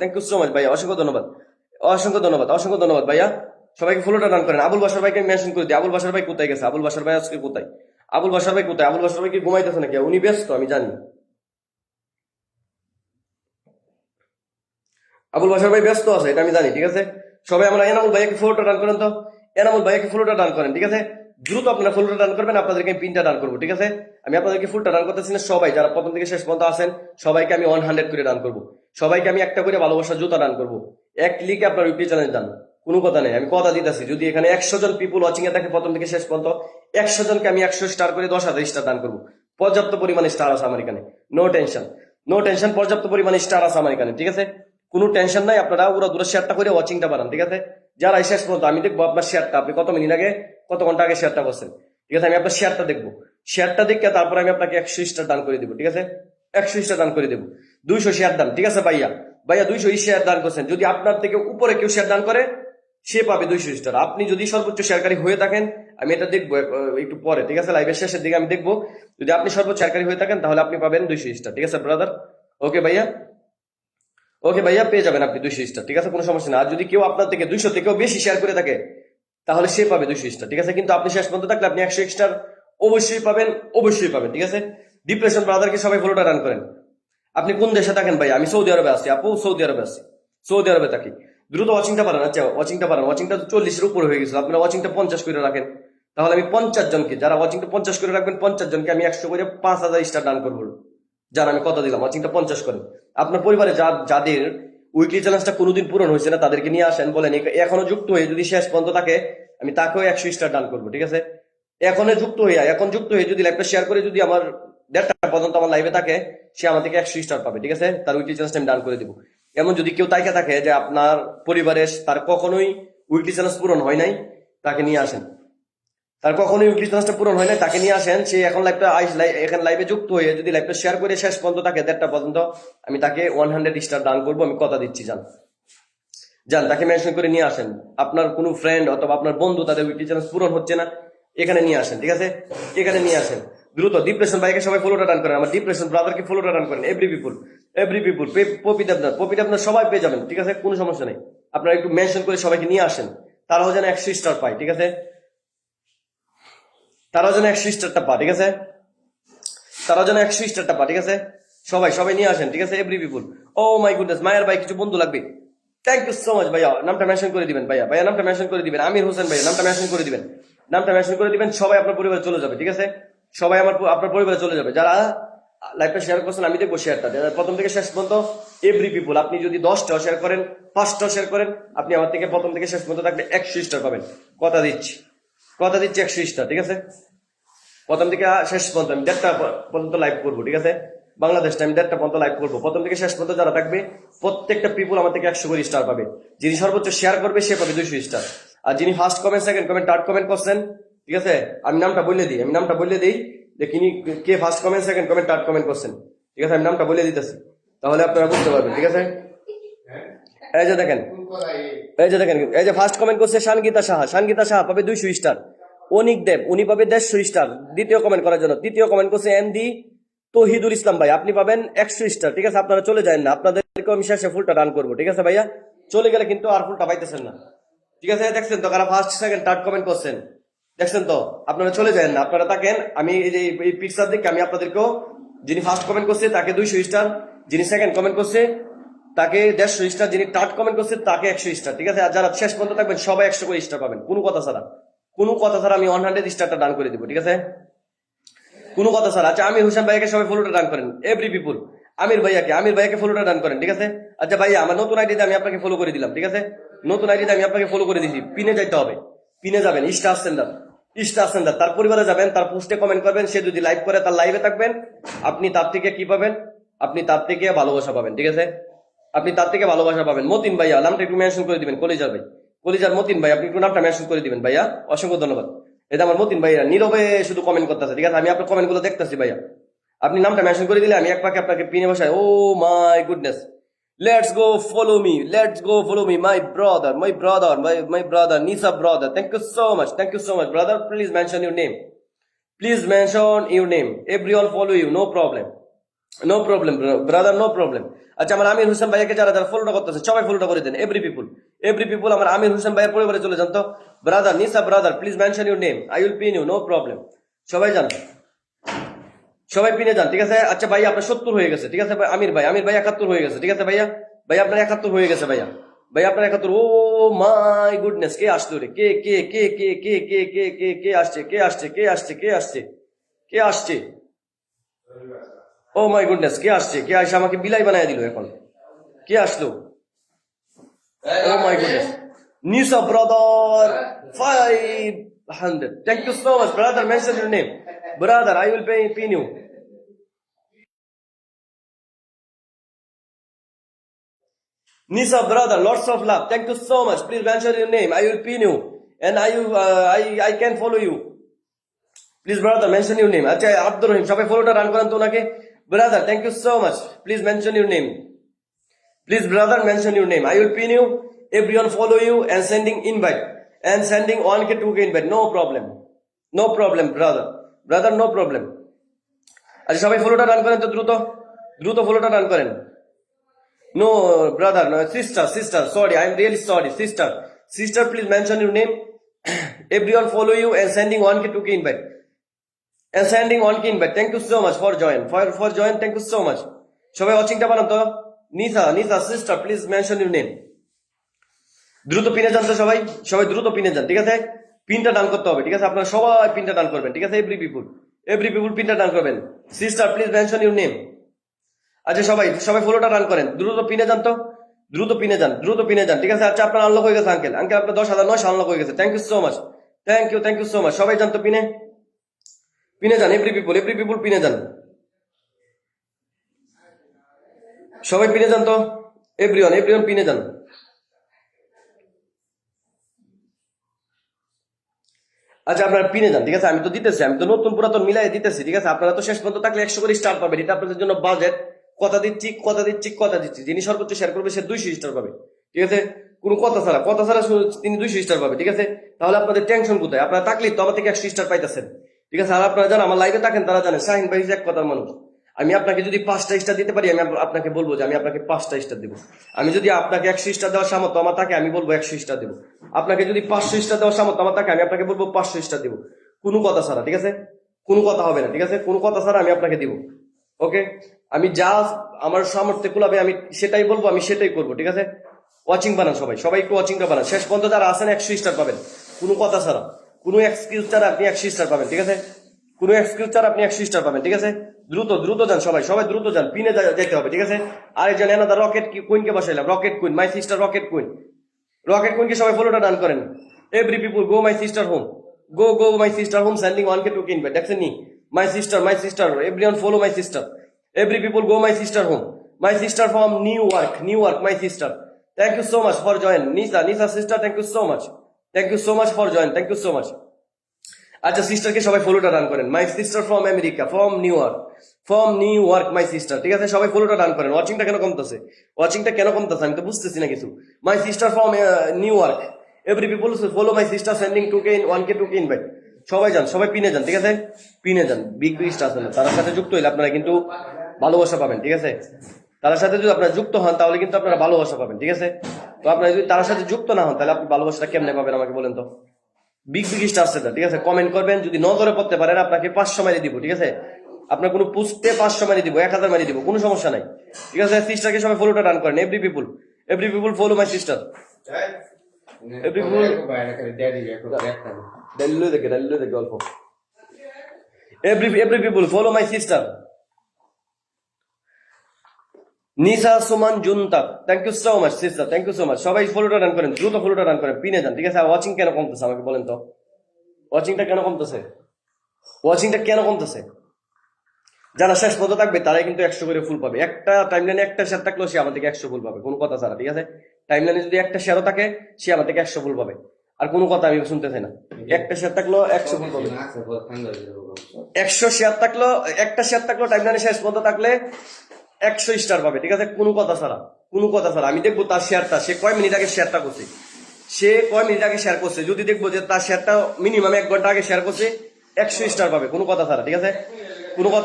Thank you so much ভাইয়া। অসংখ্য ধন্যবাদ। অসংখ্য ধন্যবাদ অসংখ্য ধন্যবাদ, ভাইয়া। সবাইকে ফলোটা ডান করেন। আবুল বাসার ভাইকে মেনশন করে দিই। আবুল বাসার ভাই কোথায় গেছে? আবুল বাসার ভাই আজকে কোথায়? আবুল বাসার ভাই কোথায়? আবুল বাসার ভাই কি ঘুমাইতেছে নাকি? উনি ব্যস্ত, আমি জানি। আবুল বাসার ভাই ব্যস্ত আছে, এটা আমি জানি, ঠিক আছে? সবাই আমরা এনামুল ভাইকে ফলোটা ডান করেন তো? এনামুল ভাইকে ফলোটা ডান করেন, ঠিক আছে? দ্রুত আপনারা ফুলটা ডান করবেন, আপনাদেরকে আমি পিনটা ডান করব, ঠিক আছে? আমি আপনাদেরকে ফুলটা ডান করতেছি না, সবাই, যারা প্রথম থেকে শেষ পর্যন্ত আছেন, সবাইকে আমি ওয়ান হান্ড্রেড করে ডান করব। সবাইকে আমি একটা করে ভালোবাসার জুতা ডান করব। এক ক্লিকে আপনার ইউটিউব চ্যানেল ডান কোনো কথা নেই, আমি কথা দিতেছি। যদি এখানে একশো জন পিপুল ওয়াচিং এ থাকে প্রথম থেকে শেষ পর্যন্ত, একশো জনকে আমি একশো স্টার করে দশ হাজার স্টার দান করব। পর্যাপ্ত পরিমাণে স্টার আছে আমার এখানে। নো টেনশন নো টেনশন পর্যাপ্ত পরিমাণে স্টার আছে আমার এখানে, ঠিক আছে? কোনো টেনশন নাই, আপনারা পুরো দূরে শেয়ারটা করে ওয়াচিংটা বাড়ান ঠিক আছে? যারা শেষ পর্যন্ত, আমি দেখব আপনার শেয়ারটা আপনি কত মিনিট আগে, কত ঘণ্টা আগে শেয়ারটা করছেন? ঠিক আছে, আমি আপনার শেয়ারটা দেখব। শেয়ারটা দেখে তারপরে আমি আপনাকে একশো স্টার দান করে দেবো, ঠিক আছে? একশো স্টার দান করে দেবো। দুইশো শেয়ার দান, ঠিক আছে ভাইয়া? ভাইয়া, দুইশো শেয়ার দান করছেন। যদি আপনার থেকে উপরে কেউ শেয়ার দান করে, সে পাবে দুইশো স্টার আপনি যদি সর্বোচ্চ শেয়ারকারী হয়ে থাকেন, আমি এটা দেখব একটু পরে, ঠিক আছে? লাইভের শেষের দিকে আমি দেখব। যদি আপনি সর্বোচ্চ শেয়ারকারী হয়ে থাকেন, তাহলে আপনি পাবেন দুইশো স্টার ঠিক আছে ব্রাদার ওকে ভাইয়া? ওকে ভাইয়া, পেয়ে যাবেন আপনি দুইশো স্টার ঠিক আছে? কোনো সমস্যা না আর যদি কেউ আপনার থেকে দুইশো থেকেও বেশি শেয়ার করে থাকে, তাহলে সে পাবে দুইশো স্টার ঠিক আছে? কিন্তু আপনি শেষ পর্যন্ত থাকলে আপনি একশো স্টার অবশ্যই পাবেন অবশ্যই পাবেন, ঠিক আছে? ডিপ্রেশন ব্রাদারকে সবাই ফলোটা রান করেন। আপনি কোন দেশে থাকেন ভাই? আমি সৌদি আরবে আছি, আপু, সৌদি আরবে আছি। সৌদি আরবে থাকি। দ্রুত ওয়াচিংটা পারেন আচ্ছা ওয়াচিংটা পারেন ওয়াচিংটা তো চল্লিশের উপরে হয়ে গেছিল, আপনারা ওয়াচিংটা পঞ্চাশ করে রাখেন। তাহলে আমি পঞ্চাশ জনকে, যারা ওয়াচিংটা পঞ্চাশ করে রাখবেন, পঞ্চাশ জনকে আমি একশো করে পাঁচ হাজার স্টার দান করব। যারা আমি কথা দিলাম ওয়াচিংটা পঞ্চাশ করেন। আপনার পরিবারে যা, যাদের উইকলি চ্যালেঞ্জটা কোনোদিন পূরণ হয়েছে না, তাদেরকে নিয়ে আসেন, বলেন এখনও যুক্ত হয়ে যদি শেষ পর্যন্ত থাকে, আমি তাকেও একশো স্টার দান করব, ঠিক আছে? এখনও যুক্ত হয়ে, এখন যুক্ত হয়ে যদি লাইভটা শেয়ার করে, যদি আমার দেড়টা পর্যন্ত আমার লাইভে থাকে, সে আমার থেকে একশো স্টার পাবে, ঠিক আছে? তার উইকলি চ্যালেঞ্জটা আমি ডান করে দিব। এমন যদি কেউ তাইকে থাকে যে আপনার পরিবারের তার কখনোই উইকলি চ্যালেঞ্জ পূরণ হয় নাই, তাকে নিয়ে আসেন। তার কখনোই উইকলি চ্যালেঞ্জটা পূরণ হয় নাই, তাকে নিয়ে আসেন, সে এখন লাইভটা এখানে লাইভে যুক্ত হয়ে যদি লাইভটা শেয়ার করে শেষ পর্যন্ত থাকে দেড়টা পর্যন্ত আমি তাকে ওয়ান হান্ড্রেড স্টার দান করব, আমি কথা দিচ্ছি জান যান, তাকে মেনশন করে নিয়ে আসেন। আপনার কোনো ফ্রেন্ড অথবা আপনার বন্ধু তাদের উইকলি চ্যালেঞ্জ পূরণ হচ্ছে না, এখানে নিয়ে আসেন, ঠিক আছে? এখানে নিয়ে আসেন। দ্রুত ডিপ্রেশন বাইকে সবাই ফলোটা রান করেন, আমার ডিপ্রেশন ব্রাদারকে ফলোটা রান করেন every people every people Popi Debnath Popi Debnath সবাই পেয়ে যাবেন, ঠিক আছে? কোনো সমস্যা নেই। আপনারা একটু মেনশন করে সবাইকে নিয়ে আসেন, তারাও যেন একশো স্টার পায়, ঠিক আছে? তারাও যেন একশো স্টারটা পা ঠিক আছে? তারাও যেন একশো স্টারটা পা ঠিক আছে? সবাই সবাই নিয়ে আসেন, ঠিক আছে? Every people oh my goodness মায়ের ভাই, কিছু বন্ধু লাগবে? থ্যাংক ইউ সো মাচ ভাইয়া। নামটা মেনশন করে দিবেন, ভাইয়া। ভাইয়া, নামটা মেনশন করে দিবেন। আমির হোসেন ভাইয়া, নামটা মেনশন করে দিবেন। নামটা মেনশন করে দিবেন, সবাই আপনার পরিবার চলে যাবে, ঠিক আছে? সবাই আমার আপনার পরিবারে চলে যাবে। যারা লাইভটা শেয়ার করছেন, আমি দেখব শেয়ারটা প্রথম থেকে শেষ পর্যন্ত এভরি পিপুল আপনি যদি দশটাও শেয়ার করেন, পাঁচটাও শেয়ার করেন, আপনি আমার থেকে প্রথম থেকে শেষ পর্যন্ত থাকলে একশো স্টার পাবেন। কথা দিচ্ছি। কথা দিচ্ছি একশো স্টার ঠিক আছে? প্রথম থেকে শেষ পর্যন্ত, আমি দেড়টা পর্যন্ত লাইভ করব, ঠিক আছে? বাংলাদেশ আমি দেড়টা পর্যন্ত লাইভ করব। প্রথম থেকে শেষ পর্যন্ত যারা থাকবে, প্রত্যেকটা পিপুল আমার থেকে একশো করে স্টার পাবে। যিনি সর্বোচ্চ শেয়ার করবে, সে পাবে দুইশো স্টার আর যিনি first comment second comment third comment করছেন ঠিক আছে? আমি নামটা বলে দিই আমি নামটা বলে দিই যে কিনি কে first comment second comment third comment করছেন। ঠিক আছে? আমি নামটা বলে দিতেছি। তাহলে আপনারা বুঝতে পারবেন ঠিক আছে? এই যে দেখেন। এই যে দেখেন এই যে ফার্স্ট কমেন্ট করছে শানগীতা সাহা। শানগীতা সাহা পাবে দুইশো স্টার অনিক দেব উনি পাবে দেড়শো স্টার দ্বিতীয় কমেন্ট করার জন্য। তৃতীয় কমেন্ট করছে এমডি তহিদুল ইসলাম ভাই আপনি পাবেন একশো স্টার ঠিক আছে? আপনারা চলে যান না। আপনাদেরকে আমি শেষে ফুলটা ডান করব ঠিক আছে ভাইয়া? চলে গেলে কিন্তু আর ফুলটা পাইতেছেন না। ঠিক আছে? দেখছেন তো কারা ফার্স্ট সেকেন্ড থার্ড কমেন্ট করছেন। দেখছেন তো? আপনারা চলে যান না। আপনারা থাকেন, আমি এই যে এই পিকচার দেখে আমি আপনাদেরকেও যিনি ফার্স্ট কমেন্ট করছে, তাকে দুইশো স্টার যিনি সেকেন্ড কমেন্ট করছে, তাকে দেড়শো স্টার যিনি থার্ড কমেন্ট করছে, তাকে একশো স্টার ঠিক আছে? আর যারা শেষ পর্যন্ত থাকবেন, সবাই একশো করে স্টার পাবেন। কোনো কথা ছাড়া। কোনো কথা ছাড়া আমি ওয়ান হান্ড্রেড স্টারটা ডান করে দিব, ঠিক আছে? কোনো কথা ছাড়া। আচ্ছা আমির হোসেন ভাইয়াকে সবাই ফলোটা ডান করেন। এভরি পিপুল আমির ভাইয়াকে। আমির ভাইয়াকে ফলোটা ডান করেন, ঠিক আছে? আচ্ছা ভাইয়া, আমার নতুন আইডিতে আমি আপনাকে ফলো করে দিলাম, ঠিক আছে? নতুন আইডিতে আমি আপনাকে ফলো করে দিয়েছি পিনে যাইতে হবে। পিনে যাবেন স্টার সেন্টার স্টার সেন্টার তার পরিবারে যাবেন, তার পোস্টে কমেন্ট করবেন, সে যদি লাইভ করে, তার লাইভে থাকবেন। আপনি তার থেকে কি পাবেন? আপনি তার থেকে ভালোবাসা পাবেন, ঠিক আছে? আপনি তার থেকে ভালোবাসা পাবেন। মতিন ভাইয়া, নামটা একটু মেনশন করে দিবেন, কলেজার ভাই। কলেজার মতিন ভাই, আপনি একটু নামটা মেনশন করে দিবেন ভাইয়া। অসংখ্য ধন্যবাদ। এটা আমার মতিন ভাইয়া নীরবে শুধু কমেন্ট করতেছে, ঠিক আছে? আমি আপনার কমেন্টগুলো দেখতেছি ভাইয়া। আপনি নামটা মেনশন করে দিলে আমি এক পাকে আপনাকে পিনে বসাই। ও my goodness let's go follow me let's go follow me my brother my brother my my brother Nisa brother thank you so much thank you so much brother please mention your name please mention your name every all follow you no problem no problem brother no problem আচ্ছা আমার আমির হোসেন ভাইয়াকে যারা যারা ফলোটা করতেছে, সবাই ফলোটা করে দেন এভরি পিপুল এভরি পিপুল আমার আমির হোসেন ভাইয়ের পরিবারে চলে যান তো। Brother Nisa brother please mention your name I will pin you no problem সবাই যান। সবাই পিনে যান, ঠিক আছে? আচ্ছা ভাই আপনার সত্তর হয়ে গেছে, ঠিক আছে আমির ভাই আমির ভাই একাত্তর হয়ে গেছে, ঠিক আছে ভাইয়া? ভাই আপনার একাত্তর হয়ে গেছে ভাইয়া। ভাই আপনার একাত্তর, ও মাই গুডনেস, কে আসতো রে? কে কে কে কে কে কে কে কে কে আসছে কে আসছে কে আসছে কে আসছে? কে আসছে? ও মাই গুডনেস, কে আসছে? কে আসছে? আমাকে বিলাই বানায় দিল এখন। কে আসলো? ও my goodness. Nisa brother five hundred thank you so much brother mention your name brother I will pay pin you Nisa, brother, lots of love. Thank you so much. Please mention your name. I will pin you, and I will, uh, I I can follow you. Please brother mention your name আচ্ছা আব্দুর রহিম সবাই ফলোটা run করেন তো ওনাকে brother thank you so much please mention your name please brother mention your name I will pin you everyone follow you and sending invite. And sending 1k 2k invite. No problem. No problem, brother. Brother, no problem. আচ্ছা সবাই ফলোটা run করেন তো দ্রুত। দ্রুত ফলোটা run করেন। No brother sister sister sorry I am really sorry sister sister please mention your name everyone follow you and sending one K two K invite and sending one K invite thank you so much for join for for join thank you so much সবাই ওয়াচিংটা বানান তো। Nisa Nisa sister please mention your name দ্রুত পিনে যান তো সবাই সবাই দ্রুত পিনে যান, ঠিক আছে? পিনটা ডান করতে হবে, ঠিক আছে? আপনারা সবাই পিনটা ডান করবেন, ঠিক আছে? এভরি পিপুল এভরি পিপুল পিনটা ডান করবেন। Sister please mention your name আচ্ছা সবাই সবাই ফলোটা রান করেন। দ্রুত পিনে যান তো? দ্রুত পিনে যান, দ্রুত পিনে যান, ঠিক আছে? আচ্ছা আপনার আনলক হয়ে গেছে আঙ্কেল আঙ্কেল আপনার দশ হাজার নয়শো আনলক হয়ে গেছে। Thank you so much thank you thank you so much সবাই যান তো পিনে? পিনে যান এভরি পিপুল এভরি পিপুল পিনে যান। সবাই পিনে যান তো? এভরিওয়ান এভরিওয়ান পিনে যান। আচ্ছা আপনারা পিনে যান, ঠিক আছে? আমি তো দিতেছি, আমি তো নতুন পুরাতন মিলাই দিতেছি, ঠিক আছে? আপনারা তো শেষ পর্যন্ত থাকলে একশো করে স্টার পাবেন। এটা আপনাদের জন্য বাজেট কথা দিচ্ছি কথা দিচ্ছি কথা দিচ্ছি। যিনি সর্বোচ্চ শেয়ার করবে, সে দুইশো স্টার পাবে। ঠিক আছে? কোনো কথা ছাড়া কথা ছাড়া তিনি দুইশো স্টার পাবে, ঠিক আছে? তাহলে আপনাদের টেনশন কোথায়? আপনারা থাকলেই তো আমার থেকে একশো স্টার পাইতেছেন। ঠিক আছে? আর আপনারা জানেন আমার লাইভে থাকেন, তারা জানেন, শাহিন ভাই এক কথার মানুষ। আমি আপনাকে যদি পাঁচটা স্টার দিতে পারি, আমি আপনাকে বলব যে আমি আপনাকে পাঁচটা স্টার দেবো। আমি যদি আপনাকে একশো স্টার দেওয়ার সামর্থ্য, আমার তাকে আমি বলব একশো স্টার দেবো। আপনাকে যদি পাঁচশো স্টার দেওয়ার সামর্থ্য, আমার তাকে আমি আপনাকে বলব পাঁচশো স্টার দেবো। কোনো কথা ছাড়া, ঠিক আছে? কোনো কথা হবে না, ঠিক আছে? কোনো কথা ছাড়া আমি আপনাকে দিব। ওকে? আমি যা আমার সামর্থ্যে কুলাবে, আমি সেটাই বলব, আমি সেটাই করব, ঠিক আছে? ওয়াচিং বানান সবাই সবাই একটু ওয়াচিংটা বানান। শেষ পর্যন্ত যারা আছেন একশো স্টার পাবেন। কোনো কথা ছাড়া, কোনো এক্সকিউজ ছাড়া আপনি একশো স্টার পাবেন, ঠিক আছে? কোনো এক্সকিউজ ছাড়া আপনি একশো স্টার পাবেন, ঠিক আছে? দ্রুত দ্রুত যান সবাই সবাই দ্রুত যান পিনে যেতে হবে, ঠিক আছে? আরেকজন এনাদা রকেট কুইনকে বসাইলাম Rocket Queen my sister Rocket Queen Rocket কুইনকে সবাই ফলোটা ডান করেন। Every people go my sister home go go my sister home sending one K two কিনবে দেখছেন নি? My sister my sister everyone follow my sister every people go my sister home my sister from New York New York my sister thank you so much for join Nisa Nisa sister thank you so much thank you so much for join thank you so much আচ্ছা সিস্টারকে সবাই ফলোটা run করেন। My sister from America from New York from New York my sister ঠিক আছে? সবাই ফলোটা run করেন। ওয়াচিংটা কেন কমতেছে? ওয়াচিংটা কেন কমতেছে? আমি তো বুঝতেছি না কিছু। My sister from New York every people follow my sister sending two K one K two K invite সবাই যান, সবাই পিনে যান, ঠিক আছে? পিনে যান বিগ বিগ স্টার তার সাথে যুক্ত হইলে আপনারা কিন্তু ভালোবাসা পাবেন, ঠিক আছে? তার সাথে যদি আপনারা যুক্ত হন, তাহলে কিন্তু আপনারা ভালোবাসা পাবেন, ঠিক আছে? তো আপনারা যদি তার সাথে যুক্ত না হন, তাহলে আপনি ভালোবাসাটা কেমনে পাবেন আমাকে বলেন তো? বিগ বিগ স্টার সেটা ঠিক আছে কমেন্ট করবেন যদি নজরে পড়তে পারেন আপনাকে পাঁচশো মারি দিব ঠিক আছে আপনার কোনো পুষতে পাঁচশো মারি দিব এক হাজার মারি দিব কোনো সমস্যা নাই ঠিক আছে সিস্টারকে সবাই ফলোটা রান করেন every people every people follow my sister Every ডালিলে দেখে দেখে অল্প every every people follow my sister Nisa Suman জুনতা thank you so much sister thank you so much সবাই ফলোটা রান করেন, দ্রুত ফলোটা রান করেন। পিনে যান, ঠিক আছে? ওয়াচিং কেন কমতেছে আমাকে বলেন তো? ওয়াচিংটা কেন কমতেছে? ওয়াচিংটা কেন কমতেছে? যারা শেষ পর্যন্ত থাকবে, তারাই কিন্তু একশো করে ফুল পাবে। একটা টাইম টাইমলাইনে একটা শেয়ার থাকলেও সে আমার থেকে একশো ফুল পাবে। কোনো কথা ছাড়া, ঠিক আছে? টাইম টাইমলাইনে যদি একটা শেয়ারও থাকে, সে আমার থেকে একশো ফুল পাবে। আর কোনো কথা আমি শুনতে চাই না। একটা শেয়ার থাকলেও একশো ফুল পাবে। একশো শেয়ার থাকল একটা শেয়ার থাকল টাইমলাইনে শেষ পর্যন্ত থাকলে একশো স্টার পাবে, ঠিক আছে? কোনো কথা ছাড়া, কোনো কথা ছাড়া। আমি দেখব তার শেয়ারটা সে কয় মিনিট আগে শেয়ারটা করছে? সে কয় মিনিট আগে শেয়ার করছে? যদি দেখব যে তার শেয়ারটা মিনিমাম এক ঘণ্টা আগে শেয়ার করছে, একশো স্টার পাবে, কোনো কথা ছাড়া, ঠিক আছে? কোনো কথা